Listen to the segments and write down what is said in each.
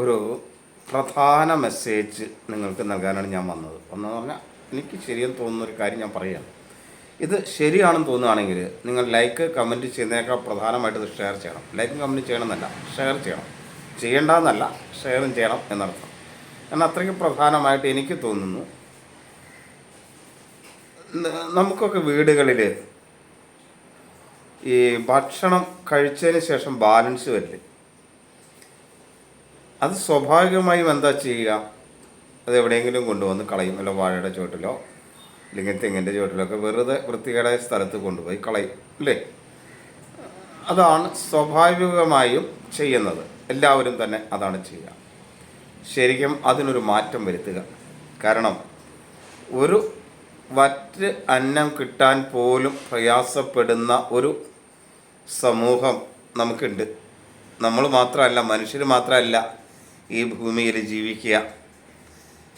ഒരു പ്രധാന മെസ്സേജ് നിങ്ങൾക്ക് നൽകാനാണ് ഞാൻ വന്നത്. ഒന്നെന്ന് പറഞ്ഞാൽ എനിക്ക് ശരിയെന്ന് തോന്നുന്ന ഒരു കാര്യം ഞാൻ പറയുകയാണ് ഇത് ശരിയാണെന്ന് തോന്നുകയാണെങ്കിൽ നിങ്ങൾ ലൈക്ക് കമന്റ് ചെയ്യുന്നതിനേക്കാൾ പ്രധാനമായിട്ട് ഇത് ഷെയർ ചെയ്യണം. ലൈക്കും കമന്റ് ചെയ്യണമെന്നല്ല ഷെയർ ചെയ്യണം. ചെയ്യേണ്ടതെന്നല്ല ഷെയറും ചെയ്യണം എന്നർത്ഥം. കാരണം അത്രയ്ക്ക് പ്രധാനമായിട്ട് എനിക്ക് തോന്നുന്നു നമുക്കൊക്കെ വീടുകളിൽ ഈ ഭക്ഷണം കഴിച്ചതിന് ശേഷം ബാലൻസ് വരില്ലേ? അത് സ്വാഭാവികമായും എന്താ ചെയ്യുക? അത് എവിടെയെങ്കിലും കൊണ്ടുവന്ന് കളയും. അല്ല വാഴയുടെ ചുവട്ടിലോ അല്ലെങ്കിൽ തെങ്ങിന്റെ ചുവട്ടിലോ ഒക്കെ വെറുതെ വൃത്തികേടായ സ്ഥലത്ത് കൊണ്ടുപോയി കളയും. അല്ലേ? അതാണ് സ്വാഭാവികമായും ചെയ്യുന്നത്. എല്ലാവരും തന്നെ അതാണ് ചെയ്യുക. ശരിക്കും അതിനൊരു മാറ്റം വരുത്തുക. കാരണം ഒരു വറ്റ് അന്നം കിട്ടാൻ പോലും പ്രയാസപ്പെടുന്ന ഒരു സമൂഹം നമുക്കുണ്ട്. നമ്മൾ മാത്രമല്ല മനുഷ്യർ മാത്രമല്ല ഈ ഭൂമിയിൽ ജീവിക്കുക.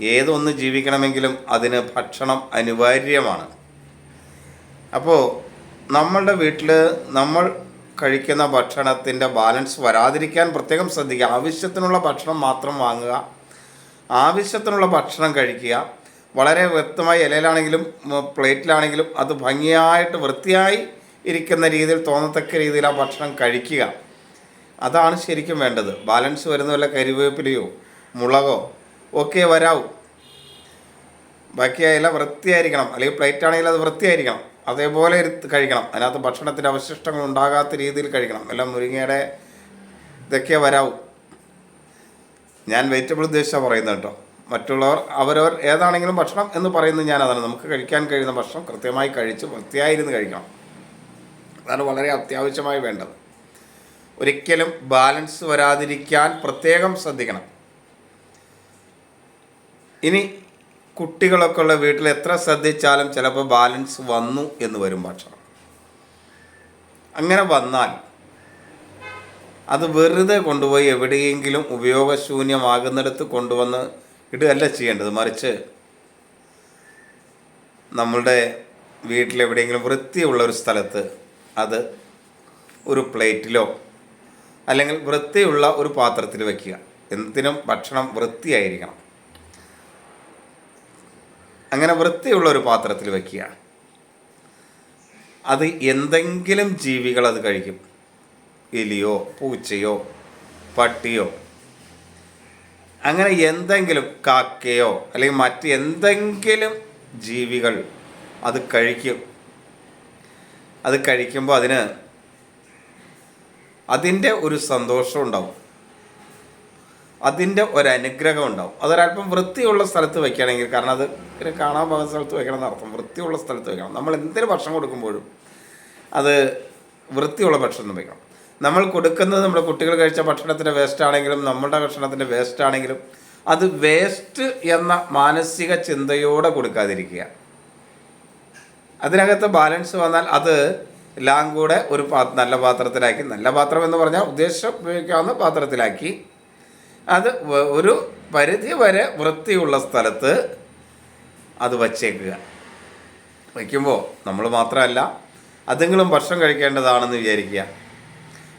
ഏതൊന്ന് ജീവിക്കണമെങ്കിലും അതിന് ഭക്ഷണം അനിവാര്യമാണ്. അപ്പോൾ നമ്മളുടെ വീട്ടിൽ നമ്മൾ കഴിക്കുന്ന ഭക്ഷണത്തിന്റെ ബാലൻസ് വരാതിരിക്കാൻ പ്രത്യേകം ശ്രദ്ധിക്കുക. ആവശ്യത്തിനുള്ള ഭക്ഷണം മാത്രം വാങ്ങുക. ആവശ്യത്തിനുള്ള ഭക്ഷണം കഴിക്കുക. വളരെ വ്യക്തമായി ഇലയിലാണെങ്കിലും പ്ലേറ്റിലാണെങ്കിലും അത് ഭംഗിയായിട്ട് വൃത്തിയായി ഇരിക്കുന്ന രീതിയിൽ തോന്നത്തക്ക രീതിയിൽ ആ ഭക്ഷണം കഴിക്കുക. അതാണ് ശരിക്കും വേണ്ടത്. ബാലൻസ് വരുന്ന വല്ല കരിവേപ്പിലയോ മുളകോ ഒക്കെ വരാവൂ. ബാക്കി ഇല വൃത്തിയായിരിക്കണം. അല്ലെങ്കിൽ പ്ലേറ്റ് ആണെങ്കിൽ അത് വൃത്തിയായിരിക്കണം. അതേപോലെ കഴിക്കണം. അതിനകത്ത് ഭക്ഷണത്തിന്റെ അവശിഷ്ടങ്ങൾ ഉണ്ടാകാത്ത രീതിയിൽ കഴിക്കണം. എല്ലാം മുരിങ്ങയുടെ ഇതൊക്കെ വരാവൂ. ഞാൻ വെജിറ്റബിൾ ഉദ്ദേശിച്ചാണ് പറയുന്നത് കേട്ടോ. മറ്റുള്ളവർ അവരവർ ഏതാണെങ്കിലും ഭക്ഷണം എന്ന് പറയുന്നത് ഞാൻ അതാണ്. നമുക്ക് കഴിക്കാൻ കഴിയുന്ന ഭക്ഷണം കൃത്യമായി കഴിച്ച് വൃത്തിയായിരുന്നു കഴിക്കണം. അതാണ് വളരെ അത്യാവശ്യമായി വേണ്ടത്. ഒരിക്കലും ബാലൻസ് വരാതിരിക്കാൻ പ്രത്യേകം ശ്രദ്ധിക്കണം. ഇനി കുട്ടികളൊക്കെ ഉള്ള വീട്ടിൽ എത്ര ശ്രദ്ധിച്ചാലും ചിലപ്പോൾ ബാലൻസ് വന്നു എന്ന് വരും ഭക്ഷണം അങ്ങനെ വന്നാൽ അത് വെറുതെ കൊണ്ടുപോയി എവിടെയെങ്കിലും ഉപയോഗശൂന്യമാകുന്നിടത്ത് കൊണ്ടുവന്ന് ഇടുകയല്ല ചെയ്യേണ്ടത്. മറിച്ച് നമ്മളുടെ വീട്ടിലെവിടെയെങ്കിലും വൃത്തിയുള്ള ഒരു സ്ഥലത്ത് അത് ഒരു പ്ലേറ്റിലോ അല്ലെങ്കിൽ വൃത്തിയുള്ള ഒരു പാത്രത്തിൽ വയ്ക്കുക എന്തിനും ഭക്ഷണം വൃത്തിയായിരിക്കണം. അങ്ങനെ വൃത്തിയുള്ള ഒരു പാത്രത്തിൽ വയ്ക്കുക അത് എന്തെങ്കിലും ജീവികൾ അത് കഴിക്കും. എലിയോ പൂച്ചയോ പട്ടിയോ. അങ്ങനെ എന്തെങ്കിലും കാക്കയോ അല്ലെങ്കിൽ മറ്റ് എന്തെങ്കിലും ജീവികൾ അത് കഴിക്കും. അത് കഴിക്കുമ്പോൾ അതിന് അതിന്റെ ഒരു സന്തോഷം ഉണ്ടാവും. അതിന്റെ ഒരു അനുഗ്രഹം ഉണ്ടാവും. അതൊരല്പം വൃത്തിയുള്ള സ്ഥലത്ത് വെക്കുകയാണെങ്കിൽ കാരണം അത് ഇങ്ങനെ കാണാൻ പോകുന്ന സ്ഥലത്ത് വെക്കണം എന്നർത്ഥം വൃത്തിയുള്ള സ്ഥലത്ത് വെക്കണം. നമ്മൾ എന്തൊരു ഭക്ഷണം കൊടുക്കുമ്പോഴും അത് വൃത്തിയുള്ള ഭക്ഷണം വെക്കണം. നമ്മൾ കൊടുക്കുന്നത് നമ്മുടെ കുട്ടികൾ കഴിച്ച ഭക്ഷണത്തിന്റെ വേസ്റ്റ് ആണെങ്കിലും നമ്മുടെ ഭക്ഷണത്തിന്റെ വേസ്റ്റ് ആണെങ്കിലും അത് വേസ്റ്റ് എന്ന മാനസിക ചിന്തയോടെ കൊടുക്കാതിരിക്കുക. അതിനകത്ത് ബാലൻസ് വന്നാൽ അത് എല്ലാം കൂടെ ഒരു നല്ല പാത്രത്തിലാക്കി. നല്ല പാത്രം എന്ന് പറഞ്ഞാൽ ഉദ്ദേശം ഉപയോഗിക്കാവുന്ന പാത്രത്തിലാക്കി. അത് ഒരു പരിധി വരെ വൃത്തിയുള്ള സ്ഥലത്ത് അത് വച്ചേക്കുക. വയ്ക്കുമ്പോൾ നമ്മൾ മാത്രമല്ല അതെങ്കിലും ഭക്ഷണം കഴിക്കേണ്ടതാണെന്ന് വിചാരിക്കുക.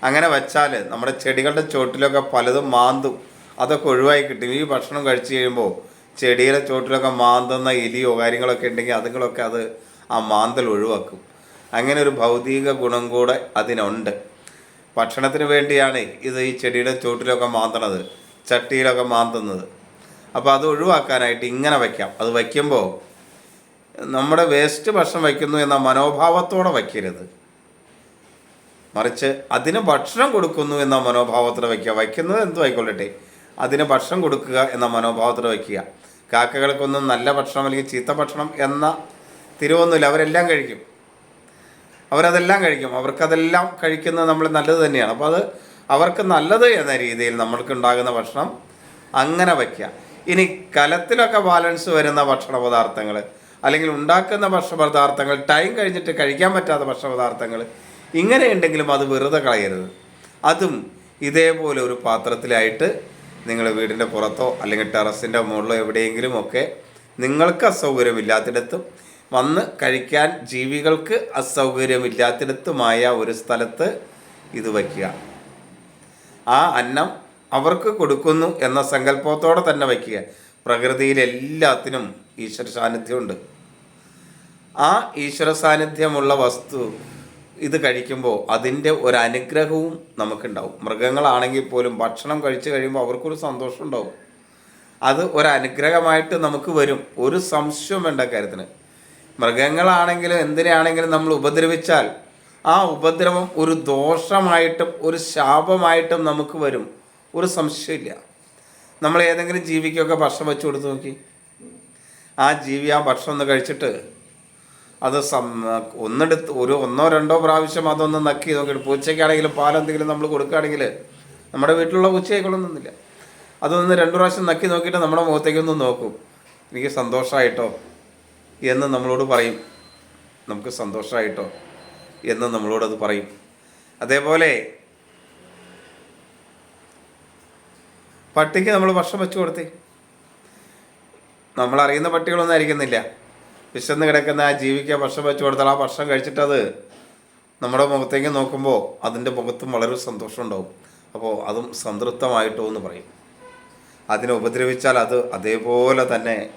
അങ്ങനെ വച്ചാൽ നമ്മുടെ ചെടികളുടെ ചോട്ടിലൊക്കെ പലതും മാന്തും. അതൊക്കെ ഒഴിവായി കിട്ടും. ഈ ഭക്ഷണം കഴിച്ചു കഴിയുമ്പോൾ ചെടിയുടെ ചോട്ടിലൊക്കെ മാന്തുന്ന എലിയോ കാര്യങ്ങളൊക്കെ ഉണ്ടെങ്കിൽ അതുങ്ങളൊക്കെ അത് ആ മാന്തൽ ഒഴിവാക്കും. അങ്ങനെ ഒരു ഭൗതിക ഗുണം കൂടെ അതിനുണ്ട്. ഭക്ഷണത്തിന് വേണ്ടിയാണ് ഇത് ഈ ചെടിയുടെ ചോട്ടിലൊക്കെ മാന്തണത് ചട്ടിയിലൊക്കെ മാന്തുന്നത്. അപ്പോൾ അത് ഒഴിവാക്കാനായിട്ട് ഇങ്ങനെ വയ്ക്കാം. അത് വയ്ക്കുമ്പോൾ നമ്മുടെ വേസ്റ്റ് ഭക്ഷണം വയ്ക്കുന്നു എന്ന മനോഭാവത്തോടെ വയ്ക്കരുത്. മറിച്ച് അതിന് ഭക്ഷണം കൊടുക്കുന്നു എന്ന മനോഭാവത്തോടെ വയ്ക്കുക. വയ്ക്കുന്നത് എന്തു ആയിക്കൊള്ളട്ടെ. അതിന് ഭക്ഷണം കൊടുക്കുക എന്ന മനോഭാവത്തോടെ വയ്ക്കുക. കാക്കകൾക്കൊന്നും നല്ല ഭക്ഷണം അല്ലെങ്കിൽ ചീത്ത ഭക്ഷണം എന്ന തിരുവൊന്നുമില്ല. അവരെല്ലാം കഴിക്കും. അവരതെല്ലാം കഴിക്കും. അവർക്കതെല്ലാം കഴിക്കുന്നത് നമ്മൾ നല്ലത് തന്നെയാണ്. അപ്പോൾ അത് അവർക്ക് നല്ലത് എന്ന രീതിയിൽ നമ്മൾക്ക് ഉണ്ടാകുന്ന ഭക്ഷണം അങ്ങനെ വയ്ക്കുക. ഇനി കലത്തിലൊക്കെ ബാലൻസ് വരുന്ന ഭക്ഷണ പദാർത്ഥങ്ങൾ അല്ലെങ്കിൽ ഉണ്ടാക്കുന്ന ഭക്ഷണ പദാർത്ഥങ്ങൾ ടൈം കഴിഞ്ഞിട്ട് കഴിക്കാൻ പറ്റാത്ത ഭക്ഷണ പദാർത്ഥങ്ങൾ ഇങ്ങനെ ഉണ്ടെങ്കിലും അത് വെറുതെ കളയരുത്. അതും ഇതേപോലെ ഒരു പാത്രത്തിലായിട്ട് നിങ്ങൾ വീടിന്റെ പുറത്തോ അല്ലെങ്കിൽ ടെറസിന്റെ മുകളിലോ എവിടെയെങ്കിലും ഒക്കെ നിങ്ങൾക്ക് അസൗകര്യമില്ലാത്തിടത്തും വന്ന് കഴിക്കാൻ ജീവികൾക്ക് അസൗകര്യമില്ലാത്തിടത്തുമായ ഒരു സ്ഥലത്ത് ഇത് വയ്ക്കുക. ആ അന്നം അവർക്ക് കൊടുക്കുന്നു എന്ന സങ്കല്പത്തോടെ തന്നെ വയ്ക്കുക. പ്രകൃതിയിൽ എല്ലാത്തിനും ഈശ്വര സാന്നിധ്യമുണ്ട്. ആ ഈശ്വര സാന്നിധ്യമുള്ള വസ്തു ഇത് കഴിക്കുമ്പോൾ അതിന്റെ ഒരു അനുഗ്രഹവും നമുക്കുണ്ടാവും. മൃഗങ്ങളാണെങ്കിൽ പോലും ഭക്ഷണം കഴിച്ചു കഴിയുമ്പോൾ അവർക്കൊരു സന്തോഷം ഉണ്ടാവും അത് ഒരു അനുഗ്രഹമായിട്ട് നമുക്ക് വരും. ഒരു സംശയം വേണ്ട കാര്യത്തിന്. മൃഗങ്ങളാണെങ്കിലും എന്തിനാണെങ്കിലും നമ്മൾ ഉപദ്രവിച്ചാൽ ആ ഉപദ്രവം ഒരു ദോഷമായിട്ടും ഒരു ശാപമായിട്ടും നമുക്ക് വരും. ഒരു സംശയമില്ല. നമ്മൾ ഏതെങ്കിലും ജീവിക്കൊക്കെ ഭക്ഷണം വെച്ച് കൊടുത്തു നോക്കി. ആ ജീവി ആ ഭക്ഷണം ഒന്ന് കഴിച്ചിട്ട് അത് സം ഒന്നെടുത്ത് ഒരു ഒന്നോ രണ്ടോ പ്രാവശ്യം അതൊന്ന് നക്കി നോക്കിയിട്ട് പൂച്ചയ്ക്കാണെങ്കിലും പാലെന്തെങ്കിലും നമ്മൾ കൊടുക്കുകയാണെങ്കിൽ നമ്മുടെ വീട്ടിലുള്ള പൂച്ചയായിക്കൊള്ളൊന്നുമില്ല അതൊന്ന് രണ്ടു പ്രാവശ്യം നക്കി നോക്കിയിട്ട് നമ്മുടെ മുഖത്തേക്കൊന്ന് നോക്കും. എനിക്ക് സന്തോഷമായിട്ടോ? എന്ന് നമ്മളോട് പറയും. നമുക്ക് സന്തോഷമായിട്ടോ എന്ന് നമ്മളോടത് പറയും. അതേപോലെ പട്ടിക്ക് നമ്മൾ ഭക്ഷണം വെച്ചു കൊടുത്തേ. നമ്മളറിയുന്ന പട്ടികളൊന്നും ആയിരിക്കുന്നില്ല. വിശന്ന് കിടക്കുന്ന ആ ജീവിക്ക് ഭക്ഷണം വെച്ചു കൊടുത്താൽ ആ ഭക്ഷണം കഴിച്ചിട്ടത് നമ്മുടെ മുഖത്തേക്ക് നോക്കുമ്പോൾ അതിന്റെ മുഖത്തും വളരെ സന്തോഷം ഉണ്ടാവും. അപ്പോൾ അതും സംതൃപ്തമായിട്ടോ എന്ന് പറയും. അതിനെ ഉപദ്രവിച്ചാൽ അത് അതേപോലെ തന്നെ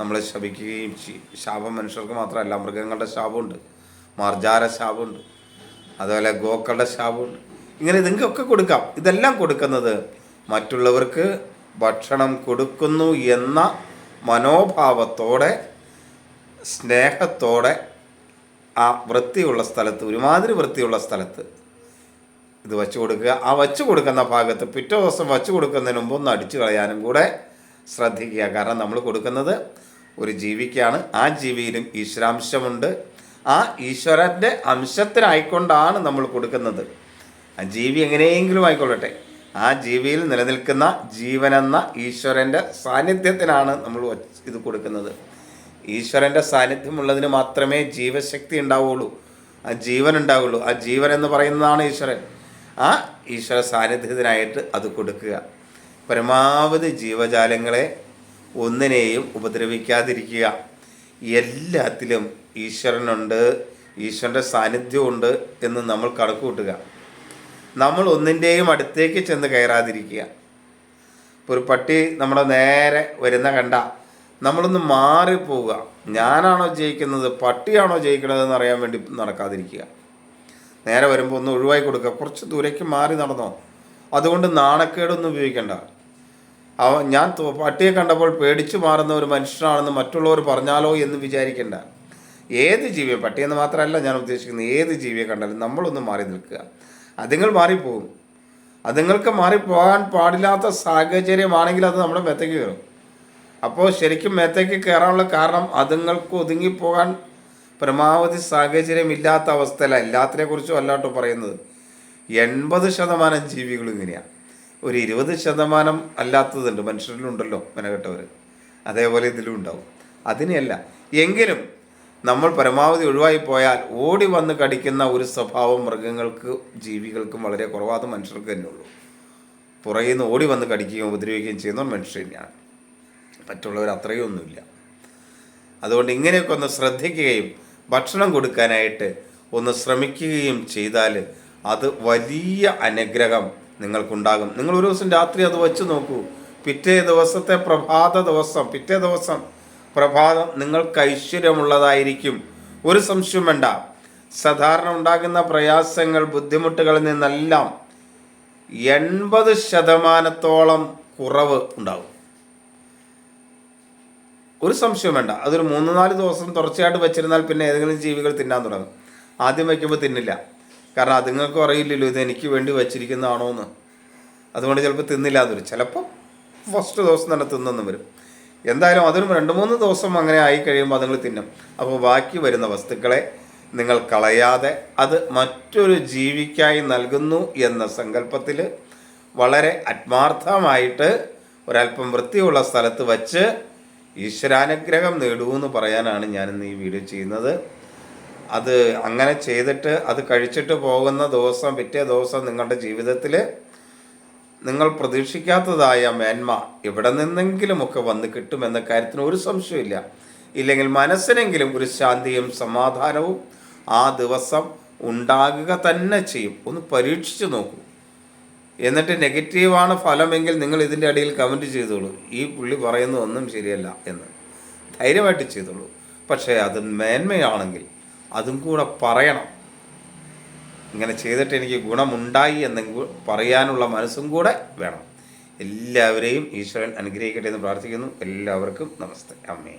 നമ്മളെ ശപിക്കുകയും ശാപം മനുഷ്യർക്ക് മാത്രമല്ല മൃഗങ്ങളുടെ ശാപമുണ്ട്. മാർജാര ശാപമുണ്ട്. അതുപോലെ ഗോക്കളുടെ ശാപമുണ്ട്. ഇങ്ങനെ ഇതെങ്കിലൊക്കെ കൊടുക്കാം. ഇതെല്ലാം കൊടുക്കുന്നത് മറ്റുള്ളവർക്ക് ഭക്ഷണം കൊടുക്കുന്നു എന്ന മനോഭാവത്തോടെ സ്നേഹത്തോടെ ആ വൃത്തിയുള്ള സ്ഥലത്ത് ഒരുമാതിരി വൃത്തിയുള്ള സ്ഥലത്ത് ഇത് വച്ചു കൊടുക്കുക. ആ വച്ചു കൊടുക്കുന്ന ഭാഗത്ത് പിറ്റേ ദിവസം വച്ചു കൊടുക്കുന്നതിന് മുമ്പ് ഒന്ന് അടിച്ചു കളയാനും കൂടെ ശ്രദ്ധിക്കുക. കാരണം നമ്മൾ കൊടുക്കുന്നത് ഒരു ജീവിക്കാണ്. ആ ജീവിയിലും ഈശ്വരാംശമുണ്ട്. ആ ഈശ്വരന്റെ അംശത്തിനായിക്കൊണ്ടാണ് നമ്മൾ കൊടുക്കുന്നത്. ആ ജീവി എങ്ങനെയെങ്കിലും ആയിക്കൊള്ളട്ടെ. ആ ജീവിയിൽ നിലനിൽക്കുന്ന ജീവനെന്ന ഈശ്വരന്റെ സാന്നിധ്യത്തിനാണ് നമ്മൾ ഇത് കൊടുക്കുന്നത്. ഈശ്വരന്റെ സാന്നിധ്യമുള്ളതിന് മാത്രമേ ജീവശക്തി ഉണ്ടാവുള്ളൂ. ആ ജീവൻ ഉണ്ടാവുള്ളൂ. ആ ജീവൻ എന്ന് പറയുന്നതാണ് ഈശ്വരൻ. ആ ഈശ്വര സാന്നിധ്യത്തിനായിട്ട് അത് കൊടുക്കുക. പരമാവധി ജീവജാലങ്ങളെ ഒന്നിനെയും ഉപദ്രവിക്കാതിരിക്കുക. എല്ലാത്തിലും ഈശ്വരനുണ്ട് ഈശ്വരന്റെ സാന്നിധ്യമുണ്ട് എന്ന് നമ്മൾ കണക്ക് കൂട്ടുക. നമ്മൾ ഒന്നിന്റെയും അടുത്തേക്ക് ചെന്ന് കയറാതിരിക്കുക. ഒരു പട്ടി നമ്മുടെ നേരെ വരുന്ന കണ്ട നമ്മളൊന്ന് മാറിപ്പോവുക. ഞാനാണോ ജയിക്കുന്നത് പട്ടിയാണോ ജയിക്കണതെന്ന് അറിയാൻ വേണ്ടി നടക്കാതിരിക്കുക. നേരെ വരുമ്പോൾ ഒന്ന് ഒഴിവായി കൊടുക്കുക. കുറച്ച് ദൂരേക്ക് മാറി നടന്നോ. അതുകൊണ്ട് നാണക്കേടൊന്നും ഉപയോഗിക്കണ്ട. അവ ഞാൻ പട്ടിയെ കണ്ടപ്പോൾ പേടിച്ചു മാറുന്ന ഒരു മനുഷ്യനാണെന്ന് മറ്റുള്ളവർ പറഞ്ഞാലോ എന്ന് വിചാരിക്കേണ്ട. ഏത് ജീവിയെ പട്ടിയെന്ന് മാത്രമല്ല ഞാൻ ഉദ്ദേശിക്കുന്നത് ഏത് ജീവിയെ കണ്ടാലും നമ്മളൊന്ന് മാറി നിൽക്കുക. അതുങ്ങൾ മാറിപ്പോകും. അതുങ്ങൾക്ക് മാറിപ്പോകാൻ പാടില്ലാത്ത സാഹചര്യമാണെങ്കിൽ അത് നമ്മുടെ മെത്തയ്ക്ക് കയറും. അപ്പോൾ ശരിക്കും മേത്തേക്ക് കയറാനുള്ള കാരണം അതുങ്ങൾക്ക് ഒതുങ്ങിപ്പോകാൻ പരമാവധി സാഹചര്യമില്ലാത്ത അവസ്ഥയല്ല. എല്ലാത്തിനെ കുറിച്ചും അല്ലാട്ടോ പറയുന്നത്. എൺപത് ശതമാനം ജീവികളും ഇങ്ങനെയാണ് ഒരു ഇരുപത് ശതമാനം അല്ലാത്തതുണ്ട്. മനുഷ്യരിലുണ്ടല്ലോ മെനകെട്ടവർ അതേപോലെ ഇതിലും ഉണ്ടാവും. അതിനെയല്ല എങ്കിലും നമ്മൾ പരമാവധി ഒഴിവായി പോയാൽ ഓടി വന്ന് കടിക്കുന്ന ഒരു സ്വഭാവം മൃഗങ്ങൾക്ക് ജീവികൾക്കും വളരെ കുറവാത് മനുഷ്യർക്ക് തന്നെ ഉള്ളൂ. പുറകിൽ നിന്ന് ഓടി വന്ന് കടിക്കുകയും ഉപദ്രവിക്കുകയും ചെയ്യുന്നവർ മനുഷ്യർ തന്നെയാണ്. മറ്റുള്ളവർ അത്രയും ഒന്നുമില്ല അതുകൊണ്ട് ഇങ്ങനെയൊക്കെ ഒന്ന് ശ്രദ്ധിക്കുകയും ഭക്ഷണം കൊടുക്കാനായിട്ട് ഒന്ന് ശ്രമിക്കുകയും ചെയ്താൽ അത് വലിയ അനുഗ്രഹം നിങ്ങൾക്കുണ്ടാകും. നിങ്ങൾ ഒരു ദിവസം രാത്രി അത് വെച്ച് നോക്കൂ. പിറ്റേ ദിവസത്തെ പ്രഭാത ദിവസം പിറ്റേ ദിവസം പ്രഭാതം നിങ്ങൾക്ക് ഐശ്വര്യമുള്ളതായിരിക്കും. ഒരു സംശയം വേണ്ട. സാധാരണ ഉണ്ടാകുന്ന പ്രയാസങ്ങൾ ബുദ്ധിമുട്ടുകളിൽ നിന്നെല്ലാം എൺപത് ശതമാനത്തോളം കുറവ് ഉണ്ടാകും ഒരു സംശയം വേണ്ട. അതൊരു മൂന്ന് നാല് ദിവസം തുടർച്ചയായിട്ട് വെച്ചിരുന്നാൽ പിന്നെ ഏതെങ്കിലും ജീവികൾ തിന്നാൻ തുടങ്ങും. ആദ്യം വയ്ക്കുമ്പോൾ തിന്നില്ല. കാരണം അതുങ്ങൾക്കും അറിയില്ലല്ലോ ഇത് എനിക്ക് വേണ്ടി വച്ചിരിക്കുന്നതാണോ എന്ന് അതുകൊണ്ട് ചിലപ്പോൾ തിന്നില്ല എന്ന് വരും ചിലപ്പോൾ ഫസ്റ്റ് ദിവസം തന്നെ തിന്നെന്ന് വരും. എന്തായാലും അതൊരു രണ്ട് മൂന്ന് ദിവസം അങ്ങനെ ആയി കഴിയുമ്പോൾ അതുങ്ങൾ തിന്നും. അപ്പോൾ ബാക്കി വരുന്ന വസ്തുക്കളെ നിങ്ങൾ കളയാതെ അത് മറ്റൊരു ജീവിക്കായി നൽകുന്നു എന്ന സങ്കല്പത്തിൽ വളരെ ആത്മാർത്ഥമായിട്ട് ഒരല്പം വൃത്തിയുള്ള സ്ഥലത്ത് വച്ച് ഈശ്വരാനുഗ്രഹം നേടൂ എന്ന് പറയാനാണ് ഞാനിന്ന് ഈ വീഡിയോ ചെയ്യുന്നത്. അത് അങ്ങനെ ചെയ്തിട്ട് അത് കഴിച്ചിട്ട് പോകുന്ന ദിവസം പിറ്റേ ദിവസം നിങ്ങളുടെ ജീവിതത്തിൽ നിങ്ങൾ പ്രതീക്ഷിക്കാത്തതായ മേന്മ എവിടെ നിന്നെങ്കിലുമൊക്കെ വന്ന് കിട്ടുമെന്ന കാര്യത്തിന് ഒരു സംശയമില്ല ഇല്ലെങ്കിൽ മനസ്സിനെങ്കിലും ഒരു ശാന്തിയും സമാധാനവും ആ ദിവസം ഉണ്ടാകുക തന്നെ ചെയ്യും. ഒന്ന് പരീക്ഷിച്ചു നോക്കൂ. എന്നിട്ട് നെഗറ്റീവാണ് ഫലമെങ്കിൽ നിങ്ങൾ ഇതിന്റെ അടിയിൽ കമന്റ് ചെയ്തോളൂ. ഈ പുള്ളി പറയുന്ന ഒന്നും ശരിയല്ല എന്ന്. ധൈര്യമായിട്ട് ചെയ്തോളൂ. പക്ഷേ അത് മേന്മയാണെങ്കിൽ അതും കൂടെ പറയണം. ഇങ്ങനെ ചെയ്തിട്ട് എനിക്ക് ഗുണമുണ്ടായി എന്നെങ്കിൽ പറയാനുള്ള മനസ്സും കൂടെ വേണം. എല്ലാവരെയും ഈശ്വരൻ അനുഗ്രഹിക്കട്ടെ എന്ന് പ്രാർത്ഥിക്കുന്നു. എല്ലാവർക്കും നമസ്തേ. അമ്മേ.